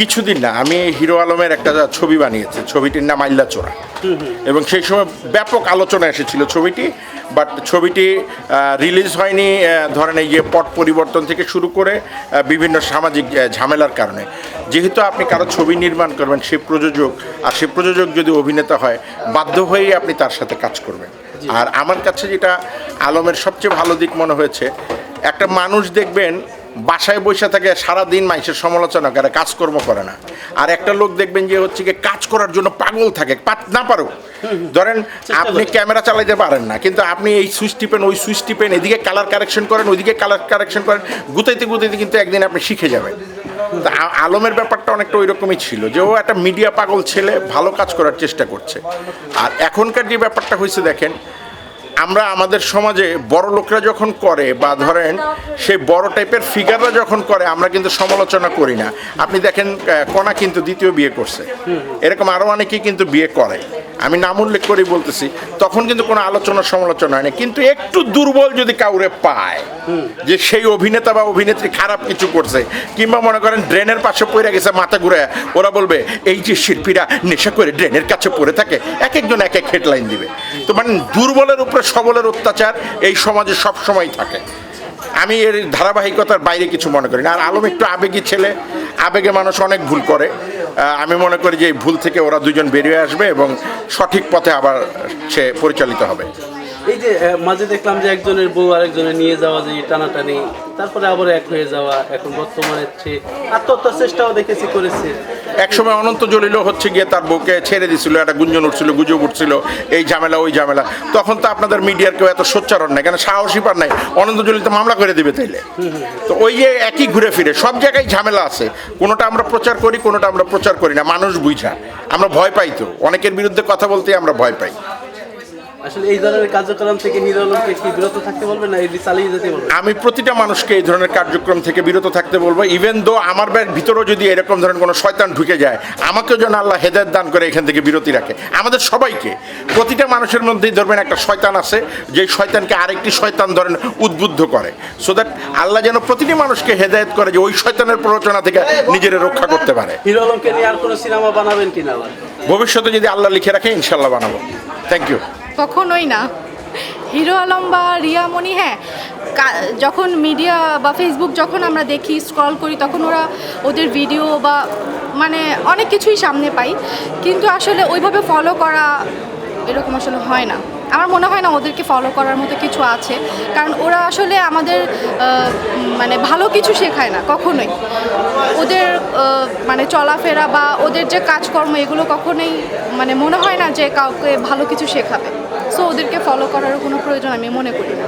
কিছুদিন না আমি হিরো আলমের একটা ছবি বানিয়েছি ছবিটির নাম আইল্লা চোরা। এবং সেই সময় ব্যাপক আলোচনা এসেছিল ছবিটি বাট ছবিটি রিলিজ হয়নি ধরেন এই যে পট পরিবর্তন থেকে শুরু করে বিভিন্ন সামাজিক ঝামেলার কারণে। যেহেতু আপনি কারও ছবি নির্মাণ করবেন সে প্রযোজক আর সে প্রযোজক যদি অভিনেতা হয় বাধ্য হয়েই আপনি তার সাথে কাজ করবেন। আর আমার কাছে যেটা আলমের সবচেয়ে ভালো দিক মনে হয়েছে একটা মানুষ দেখবেন বাসায় বসে থাকে সারাদিন মানুষের সমালোচনা করে কাজকর্ম করে না। আর একটা লোক দেখবেন যে হচ্ছে কি কাজ করার জন্য পাগল থাকে পাত- না পারো ধরেন আপনি ক্যামেরা চালাইতে পারেন না কিন্তু আপনি এই সুইচ টিপেন ওই সুইচ টিপেন এদিকে কালার কারেকশন করেন ওইদিকে কালার কারেকশন করেন গুতাইতে গুতাইতে কিন্তু একদিন আপনি শিখে যাবেন। আলমের ব্যাপারটা অনেকটা ওই রকমই ছিল যে ও একটা মিডিয়া পাগল ছেলে ভালো কাজ করার চেষ্টা করছে। আর এখনকার যে ব্যাপারটা হয়েছে দেখেন আমরা আমাদের সমাজে বড় লোকরা যখন করে, বা ধরেন সেই বড় টাইপের ফিগাররা যখন করে, আমরা কিন্তু সমালোচনা করি না। আপনি দেখেন কণা কিন্তু দ্বিতীয় বিয়ে করছে। এরকম আরও অনেকেই কিন্তু বিয়ে করে। আমি নাম উল্লেখ করেই বলতেছি, তখন কিন্তু কোনো আলোচনা সমালোচনা হয় না। কিন্তু একটু দুর্বল যদি কাউরে পায়, যে সেই অভিনেতা বা অভিনেত্রী খারাপ কিছু করছে, কিংবা মনে করেন ড্রেনের পাশে পড়ে গেছে, মাথা ঘুরে, ওরা বলবে, এই যে শিল্পীরা নেশা করে ড্রেনের কাছে পড়ে থাকে। এক একজন এক এক হেডলাইন দিবে। তো মানে দুর্বলের উপরে সবলের অত্যাচার এই সমাজে সব সময় থাকে। আমি এর ধারাবাহিকতার বাইরে কিছু মনে করি না। আর আলম একটু আবেগী ছেলে, আবেগে মানুষ অনেক ভুল করে। আমি মনে করি যে এই ভুল থেকে ওরা দুজন বেরিয়ে আসবে এবং সঠিক পথে আবার সে পরিচালিত হবে। এই যে মাঝে দেখলাম যে একজনের বউ আরেকজনের নিয়ে যাওয়া যে টানাটানি, তারপরে আবার এক হয়ে যাওয়া, এখন বর্তমানে সে আত্মহত্যার চেষ্টাও দেখেছি, করেছে। একসময় অনন্ত জলিল হচ্ছে গিয়ে তার বউকে ছেড়ে দিছিল, একটা গুঞ্জন উঠছিল, গুজব উঠছিল, এই ঝামেলা, ওই ঝামেলা। তখন তো আপনাদের মিডিয়ার কেউ এত সোচ্চারণ নাই, কেন সাহসী পার নাই? অনন্ত জলিল তো মামলা করে দেবে তাইলে। তো ওই যে একই ঘুরে ফিরে, সব জায়গায় ঝামেলা আছে। কোনোটা আমরা প্রচার করি, কোনোটা আমরা প্রচার করি না, মানুষ বুঝা। আমরা ভয় পাই তো, অনেকের বিরুদ্ধে কথা বলতে আমরা ভয় পাই। আসলে এই ধরনের কার্যক্রম থেকে নিরলমকে কি বিরত থাকতে বলবেন না এটি চালিয়ে যেতে বলবেন আমি প্রতিটা মানুষকে এই ধরনের কার্যক্রম থেকে বিরত থাকতে বলব ইভেন দো আমার ব্যাগ ভিতরেও যদি এরকম ধরনের কোনো শয়তান ঢুকে যায় আমাকেও যেন আল্লাহ হেদায়ত দান করে এখান থেকে বিরতি রাখে। আমাদের সবাইকে প্রতিটা মানুষের মধ্যেই ধরবেন একটা শয়তান আছে যে শয়তানকে আরেকটি শয়তান ধরেন উদ্বুদ্ধ করে। সো দ্যাট আল্লাহ যেন প্রতিটি মানুষকে হেদায়ত করে যে ওই শয়তানের প্ররোচনা থেকে নিজের রক্ষা করতে পারে। হিরো আলমকে নিয়ে আর কোনো সিনেমা বানাবেন কিনা ভবিষ্যতে যদি আল্লাহ লিখে রাখে ইনশাল্লাহ বানাবো। থ্যাংক ইউ কখনোই না। হিরো আলম বা রিয়ামণি হ্যাঁ যখন মিডিয়া বা ফেসবুক যখন আমরা দেখি স্ক্রল করি, তখন ওরা ওদের ভিডিও বা মানে অনেক কিছুই সামনে পাই। কিন্তু আসলে ওইভাবে ফলো করা এরকম আসলে হয় না। আমার মনে হয় না ওদেরকে ফলো করার মতো কিছু আছে। কারণ ওরা আসলে আমাদের মানে ভালো কিছু শেখায় না, কখনোই। ওদের মানে চলাফেরা বা ওদের যে কাজকর্ম, এগুলো কখনোই মানে মনে হয় না যে কাউকে ভালো কিছু শেখাবে। সো ওদেরকে ফলো করারও কোনো প্রয়োজন আমি মনে করি না।